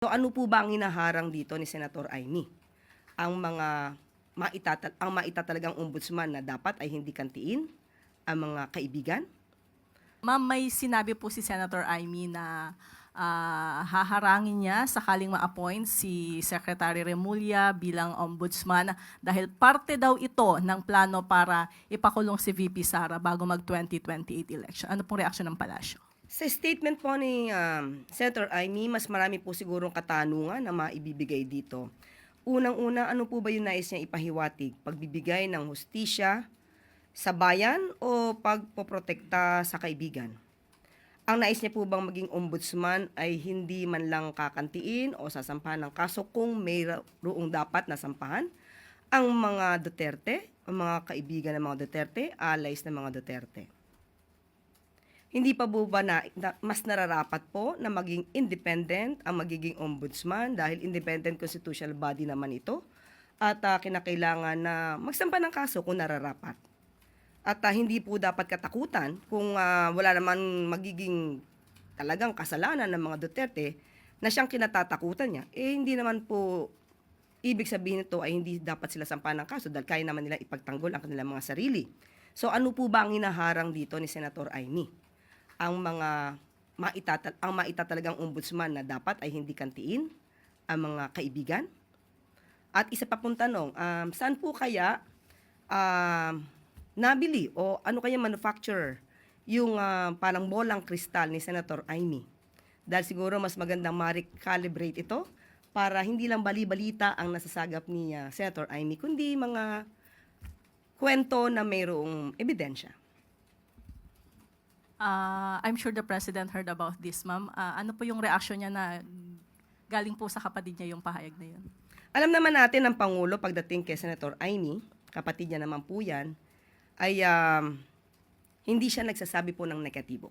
So ano po ba ang hinaharang dito ni Senator Aimee? Ang mga maitata ang maitatalagang ombudsman na dapat ay hindi kantiin ang mga kaibigan? Ma'am, may sinabi po si Senator Amy na ah, haharangin niya sakaling ma-appoint si Secretary Remulla bilang ombudsman dahil parte daw ito ng plano para ipakulong si VP Sara bago mag-2028 election. Ano pong reaksyon ng palasyo? Sa statement po ni um, Senator Aimee, mas marami po sigurong katanungan na maibibigay dito. Unang-una, ano po ba yung nais niya ipahiwatig? Pagbibigay ng hustisya sa bayan o pagpoprotekta sa kaibigan? Ang nais niya po bang maging ombudsman ay hindi man lang kakantiin o sasampahan ng kaso kung mayroong dapat na sampahan? Ang mga Duterte, ang mga kaibigan ng mga Duterte, allies ng mga Duterte. Hindi pa po ba na, na- mas nararapat po na maging independent ang magiging ombudsman dahil independent constitutional body naman ito at ah, kinakailangan na magsampa ng kaso kung nararapat. At ah, hindi po dapat katakutan kung ah, wala naman magiging talagang kasalanan ng mga Duterte na siyang kinatatakutan niya. Eh hindi naman po ibig sabihin nito ay hindi dapat sila sampahan ng kaso dahil kaya naman nila ipagtanggol ang kanilang mga sarili. So ano po ba ang hinaharang dito ni Senator Aimee? Ang mga maitatal ang maitatalagang ombudsman na dapat ay hindi kantiin ang mga kaibigan? At isa pa pong tanong, um, saan po kaya um, nabili o ano kaya manufacturer yung ah, parang bolang kristal ni Senator Aimee? Dahil siguro mas magandang ma-recalibrate ito para hindi lang bali-balita ang nasasagap ni ah, Senator Aimee, kundi mga kwento na mayroong ebidensya. Ah, I'm sure the President heard about this, ma'am. Ah, ano po yung reaksyon niya na galing po sa kapatid niya yung pahayag na yun? Alam naman natin ng Pangulo pagdating kay Senator Aimee, kapatid niya naman po yan, ay um, hindi siya nagsasabi po ng negatibo.